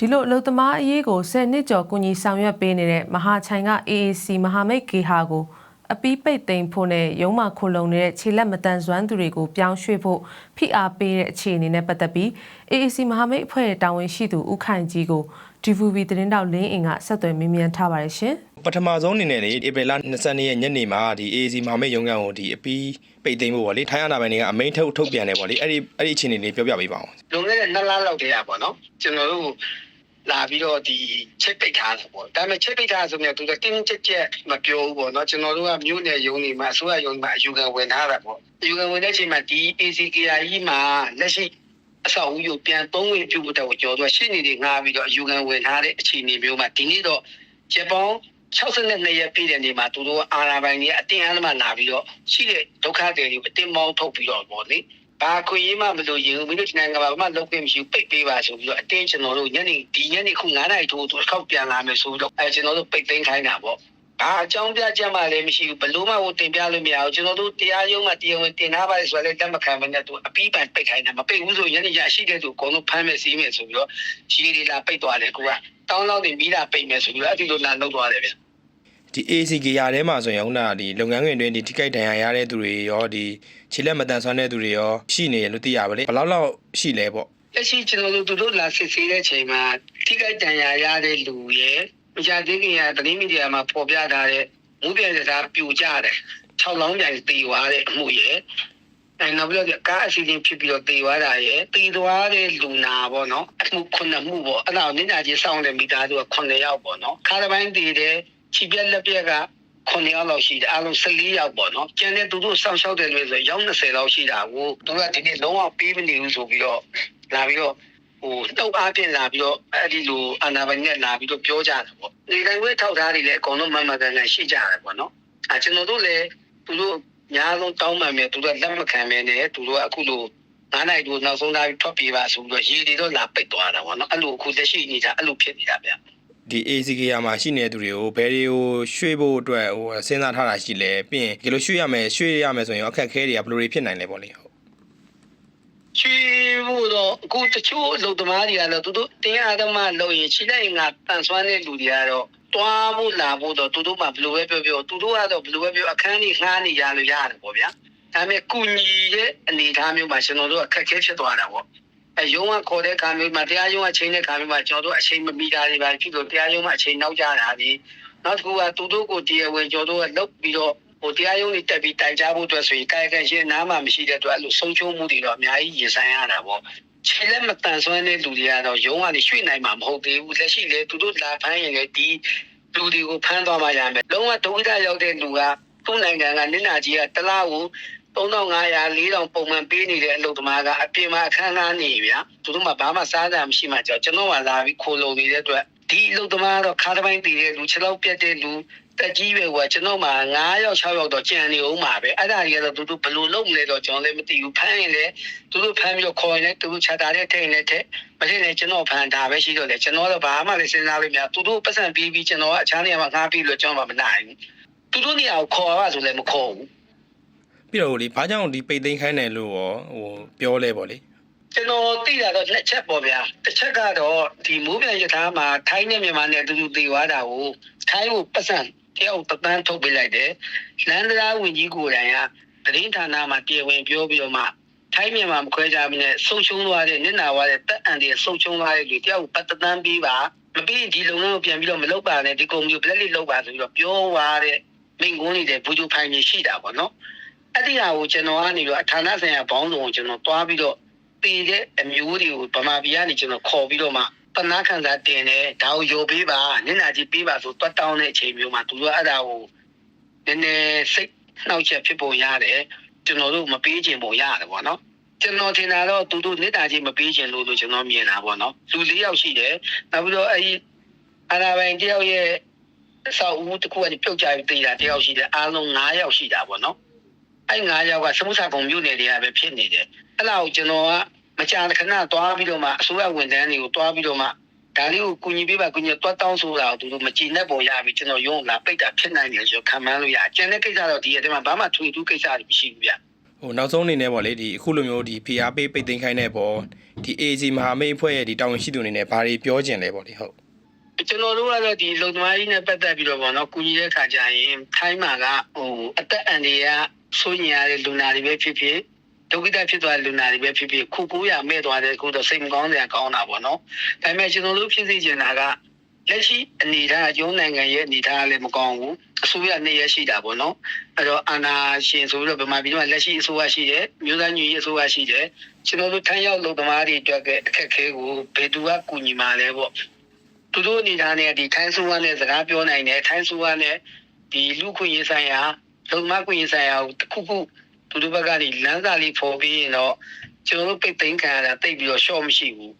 ဒီလိုအလုသမားအရေးကို10နှစ်ကျော်ကူညီဆောင်ရွက်ပေးနေတဲ့မဟာချိုင်က AAC မဟာမိတ်ဂေဟာကိုအပီးပိတ်သိမ်းဖို့နဲ့ရုံးမခိုလုံနေတဲ့ခြေလက်မတန်ဆွမ်းသူတွေကိုပြောင်းရွှေ့ဖို့ဖိအားပေးတဲ့အခြေအနေနဲ့ပတ်သက်ပြီး AAC မဟာမိတ်အဖွဲ့ရဲ့တာဝန်ရှိသူဦးခိုင်ကြီးကို DVB သတင်းတောက်လင်းအင်ကဆက်သွယ်မေးမြန်းထားပါတယ်ရှင်။ပထမဆုံးအနေနဲ့လေဧပြီလ22ရက်ညနေမှာဒီ AAC မဟာမိတ်ရုံးခန်းကိုဒီအပီးပိတ်သိမ်းဖို့ပေါ့လေထိုင်းအာဏာပိုင်တွေကအမိန့်ထုတ်ထုတ်ပြန်တယ်ပေါ့လေအဲ့ဒီအဲ့ဒီအခြေအနေလေးပြောပြပေးပါဦးလွန်ခဲ့တဲ့နှစ်လလောက်တည်းอ่ะပေါ့နော်ကျွန်တော်တို့ လာပြီးတော့ဒီချက်ပိတ်ထားတယ်ပေါ့ဒါပေမဲ့ချက်ပိတ်ထားဆိုမြဲသူကတင်းတင်းကြပ်ကြပ်မပြောဘူးပေါ့နော်ကျွန်တော်တို့ကမြို့နယ်ရုံးတွေမှာအစိုးရရုံးတွေမှာအယူခံဝင်ထားတာပေါ့အယူခံဝင်တဲ့အချိန်မှာဒီ ACKR ကြီးမှာလက်ရှိအဆောက်အဦကိုပြန်သုံးဝင်ပြုတ်တဲ့ကိုကျော်တော့ရှင်းနေတွေငှားပြီးတော့အယူခံဝင်ထားတဲ့အခြေအနေမျိုးမှာဒီနေ့တော့ဂျပန်62ရက်ပြည့်တဲ့နေ့မှာသူတို့အာဏာပိုင်တွေအတင်းအဓမ္မလာပြီးတော့ရှိတဲ့ဒုက္ခတွေတွေကိုအတင်းမောင်းထုတ်ပြီးတော့ပေါ့လေ ဘာခွင့်ရမှမလို့ရင်မင်းတို့နိုင်ငံကဘာမှလုပ်ခွင့်မရှိဘူးပိတ်ပေးပါဆိုပြီးတော့အတင်းကျွန်တော်တို့ညနေဒီညနေခု9နာရီထိုးသူအခောက်ပြန်လာမယ်ဆိုပြီးတော့အဲကျွန်တော်တို့ပိတ်သိမ်းခိုင်းတာပေါ့ဘာအကြောင်းပြချက်မှလည်းမရှိဘူးဘလို့မှဟိုတင်ပြလို့မရဘူးကျွန်တော်တို့တရားရုံးမှာတရားဝင်တင်ထားပါလေဆိုတော့လည်းလက်မခံဘဲနဲ့သူအပီးပန်ပိတ်ခိုင်းတာမပိတ်ဘူးဆိုညနေရရှိတဲ့သူအကုန်လုံးဖမ်းမယ်စီးမယ်ဆိုပြီးတော့ရှီးလေးလာပိတ်သွားတယ်ကိုကတောင်းလောက်တင်ပြီးတာပိတ်မယ်ဆိုပြီးတော့အဲ့ဒီလိုလာလုပ်သွားတယ်ဗျ ဒီ AAC ကရာထဲမှာဆိုရင်ဟုတ်လားဒီလုပ်ငန်းခွင်တွင်ဒီထိခိုက်ဒဏ်ရာရတဲ့သူတွေရောဒီခြေလက်မတန်ဆွမ်းတဲ့သူတွေရောရှိနေရလို့သိရပါလေဘယ်လောက်လောက်ရှိလဲပေါ့လက်ရှိကျွန်တော်တို့သူတို့လာစစ်ဆေးတဲ့ချိန်မှာထိခိုက်ဒဏ်ရာရတဲ့လူရဲ့မကြသေးခင်ကသတင်းမီဒီယာမှာပေါ်ပြထားတဲ့မူပြန်စကားပြူကြတယ်6လောင်းပြန်တေသွားတဲ့အမှုရဲ့အဲနောက်ပြီးတော့ကားအစီအစဉ်ဖြစ်ပြီးတော့တေသွားတာရဲ့တေသွားတဲ့လူနာပေါ့နော်အမှုခုနှစ်မှုပေါ့အဲ့ဒါကိုနင့်နာကြီးစောင့်တဲ့မိသားစုက9ယောက်ပေါ့နော်ခါတစ်ပိုင်းတေတဲ့ ခြေပြက်လက်ပြက်က9ယောက်လောက်ရှိတယ်အားလုံး14ယောက်ပေါ့နော်ကျန်တဲ့သူတို့စောင့်ရှောက်တယ်လို့ဆိုရောက်20လောက်ရှိတာကိုသူကဒီနေ့လုံးဝပေးမနေဘူးဆိုပြီးတော့လာပြီးတော့ဟိုနှုတ်အားဖြင့်လာပြီးတော့အဲ့ဒီလိုအာနာပိုင်နဲ့လာပြီးတော့ပြောကြတယ်ပေါ့။ဒီတိုင်းဝဲထောက်ထားတွေလည်းအကုန်လုံးမမှန်ကန်ကန်ရှိကြတယ်ပေါ့နော်။အဲကျွန်တော်တို့လည်းသူတို့ညာလုံးတောင်းမှန်မြဲသူတို့လက်မခံမဲနဲ့သူတို့ကအခုလိုငါးနိုင်တို့နောက်ဆုံးသားပြီးထွက်ပြေးပါဆိုပြီးတော့ရေတွေတော့လာပိတ်သွားတာပေါ့နော်။အဲ့လိုအခုလက်ရှိနေတာအဲ့လိုဖြစ်နေတာဗျ။ ဒီ AAC ကရာမှာရှိနေတဲ့သူတွေကိုဘယ်တွေကိုရွှေ့ဖို့အတွက်ဟိုစဉ်းစားထားတာရှိလဲပြီးရင်ဒီလိုရွှေ့ရမယ်ရွှေ့ရမယ်ဆိုရင်အခက်အခဲတွေကဘယ်လိုတွေဖြစ်နိုင်လဲပေါ့လေဟုတ်ချီဖို့တော့အခုတချို့အလုပ်သမားတွေကတော့သူတို့တင်းအားသမားလုပ်ရင်ခြေလိုက်ငါပန်ဆွမ်းတဲ့လူတွေကတော့တွားဖို့လာဖို့တော့သူတို့မှဘယ်လိုပဲပြောပြောသူတို့ကတော့ဘယ်လိုပဲပြောအခန်းကြီးငှားနေရလို့ရတယ်ပေါ့ဗျာဒါပေမဲ့ကုညီရဲ့အနေအထားမျိုးမှာကျွန်တော်တို့အခက်အခဲဖြစ်သွားတာပေါ့ အဲရုံးကခေါ်တဲ့ခါမျိုးမှာတရားရုံးကချိန်တဲ့ခါမျိုးမှာကျွန်တော်တို့အချိန်မမီတာတွေပါဖြစ်လို့တရားရုံးမှာအချိန်နောက်ကျတာဒီနောက်တစ်ခုကသူတို့ကိုတရားဝင်ကျွန်တော်တို့ကလုပ်ပြီးတော့ဟိုတရားရုံးတွေတက်ပြီးတိုင်ကြားဖို့အတွက်ဆိုရင်ကာယကံရှင်နားမှာမရှိတဲ့အတွက်အဲ့လိုဆုံးရှုံးမှုတွေတော့အများကြီးရင်ဆိုင်ရတာပေါ့ခြေလက်မတန်ဆွမ်းတဲ့လူတွေကတော့ရုံးကနေရွှေ့နိုင်မှာမဟုတ်သေးဘူးလက်ရှိလေသူတို့လာဖမ်းရင်လည်းဒီလူတွေကိုဖမ်းသွားမှရမယ်လုံးဝဒုက္ခရောက်တဲ့လူကသူ့နိုင်ငံကနင့်နာကြီးကတလားကို 3500 4000ပုံမှန်ပေးနေတဲ့အလုပ်သမားကအပြင်မှာအခန်းကားနေဗျာသူတို့မှဘာမှစားတာမရှိမှကြောက်ကျွန်တော်ကလာပြီးခိုးလုံနေတဲ့အတွက်ဒီအလုပ်သမားကတော့ခါတစ်ပိုင်းတည်တဲ့လူခြေလောက်ပြတ်တဲ့လူတက်ကြီးပဲကွာကျွန်တော်မှ9ယောက်6ယောက်တော့ကြံနေအောင်ပါပဲအဲ့ဒါကြီးကတော့သူတို့ဘယ်လိုလုပ်မလဲတော့ကျွန်တော်လည်းမသိဘူးဖမ်းရင်လည်းသူတို့ဖမ်းပြီးတော့ခေါ်ရင်လည်းသူတို့ချတာတဲ့ထိန်လည်းတဲ့မထိန်လည်းကျွန်တော်ဖမ်းတာပဲရှိတော့လေကျွန်တော်တော့ဘာမှလည်းစဉ်းစားလို့မရသူတို့ပတ်စံပြီးပြီးကျွန်တော်ကအချမ်းနေရာမှာငှားပြီးလို့ကျွန်တော်မှမနိုင်ဘူးသူတို့နေရာကိုခေါ်ရဆိုလည်းမခေါ်ဘူး ပြီးတော့လေဘာကြောင့်ဒီပိတ်သိမ်းခိုင်းတယ်လို့ရောဟိုပြောလဲပေါ့လေကျွန်တော်သိတာတော့နှစ်ချက်ပေါ့ဗျာတစ်ချက်ကတော့ဒီမိုးပြန်ရထားမှာထိုင်းနဲ့မြန်မာနဲ့အတူတူတည်သွားတာကိုထိုင်းကိုပတ်စံတယောက်တပန်းထုတ်ပေးလိုက်တယ်လန်ဒရာဝင်ကြီးကိုယ်တိုင်ကသတင်းဌာနမှာတရားဝင်ပြောပြီးတော့မှထိုင်းမြန်မာမခွဲကြမနဲ့ဆုံရှုံသွားတဲ့မျက်နှာဝါတဲ့တက်အန်တွေဆုံရှုံသွားတဲ့လူတယောက်ပတ်တန်းပြီးပါမပြီးရင်ဒီလုပ်ငန်းကိုပြန်ပြီးတော့မလုပ်ပါနဲ့ဒီကုမ္ပဏီကိုပြက်လေးလုပ်ပါဆိုပြီးတော့ပြောသွားတဲ့မိန့်ခွန်းတွေဘူဂျူဖိုင်ကြီးရှိတာပေါ့နော် အဲ့ဒီဟာကိုကျွန်တော်ကနေပြီးတော့ဌာနဆိုင်ရာဘောင်းဆောင်ကိုကျွန်တော်တွားပြီးတော့တည်တဲ့အမျိုးတွေကိုဗမာပြည်ကနေကျွန်တော်ခေါ်ပြီးတော့မှတနာခံစားတင်တယ်ဒါကိုယောပေးပါနင့်နာကြီးပေးပါဆိုတွတ်တောင်းတဲ့အချိန်မျိုးမှာသူတို့အဲ့ဒါကိုနည်းနည်းစိတ်နှောက်ချက်ဖြစ်ပုံရတယ်ကျွန်တော်တို့မပေးချင်ပုံရတယ်ပေါ့နော်ကျွန်တော်ထင်တာတော့သူတို့နစ်တာကြီးမပေးချင်လို့လို့ကျွန်တော်မြင်တာပေါ့နော်လူ၄ယောက်ရှိတယ်နောက်ပြီးတော့အဲဒီအာနာပိုင်တယောက်ရဲ့အဆောက်အဦတစ်ခုကနေပြုတ်ကျပြီးတည်တာတယောက်ရှိတယ်အားလုံး9ယောက်ရှိတာပေါ့နော် အဲ့9ယောက်ကစမှုစာကုံမြို့နယ်တွေကပဲဖြစ်နေတယ်အဲ့လောက်ကျွန်တော်ကမကြာခဏသွားပြီးတော့မှအစိုးရဝန်ထမ်းတွေကိုသွားပြီးတော့မှဒါလေးကိုကူညီပေးပါကူညီတွတ်တောင်းဆိုတာကိုသူတို့မကြည်နဲ့ပုံရပြီကျွန်တော်ရုံးလာပိတ်တာဖြစ်နိုင်တယ်ဆိုခံမှန်းလို့ရအကျန်တဲ့ကိစ္စတော့ဒီအထဲမှာဘာမှထွေထူးကိစ္စတွေမရှိဘူးဗျဟိုနောက်ဆုံးအနေနဲ့ပေါ့လေဒီအခုလိုမျိုးဒီ PR ပေးပိတ်သိမ်းခိုင်းတဲ့ပေါ်ဒီ AC မဟာမိတ်အဖွဲ့ရဲ့ဒီတာဝန်ရှိသူအနေနဲ့ဘာတွေပြောကျင်လဲပေါ့လေဟုတ်ကျွန်တော်တို့ကတော့ဒီလုံသမားကြီးနဲ့ပတ်သက်ပြီးတော့ပေါ့နော်ကုညီတဲ့ခါကျရင်ထိုင်းမှာကဟိုအသက်အန္တရာယ် စိုးညင်ရတဲ့လူနာတွေပဲဖြစ်ဖြစ်ဒုက္ခိတဖြစ်သွားတဲ့လူနာတွေပဲဖြစ်ဖြစ်ခုကိုရမဲ့သွားတဲ့ခုတော့စိတ်မကောင်းစရာကောင်းတာပေါ့နော်ဒါပေမဲ့ကျွန်တော်တို့ဖြစ်စေချင်တာကလက်ရှိအနေအထားကျုံးနိုင်ငံရဲ့အနေအထားလည်းမကောင်းဘူးအစိုးရနေရရှိတာပေါ့နော်အဲ့တော့အာနာရှင်ဆိုပြီးတော့ဗမာပြည်မှာလက်ရှိအစိုးရရှိတယ်မြို့သားညွရေးအစိုးရရှိတယ်ကျွန်တော်တို့ထိုင်းရောက်လုံသမားတွေအတွက်ကအခက်အခဲကိုဘယ်သူကကူညီမှာလဲပေါ့သူတို့အနေထားနဲ့ဒီထိုင်းဆိုးဝါနဲ့စကားပြောနိုင်တယ်ထိုင်းဆိုးဝါနဲ့ဒီလူခွင့်ရေးဆိုင်ရာ လုံမခွင့်ရေးဆိုင်ရာကိုတစ်ခုခုသူတို့ဘက်ကနေလမ်းစာလေးဖော်ပြီးရင်တော့ကျွန်တော်တို့ပိတ်သိမ်းခံရတာတိတ်ပြီးတော့ရှော့မရှိဘူး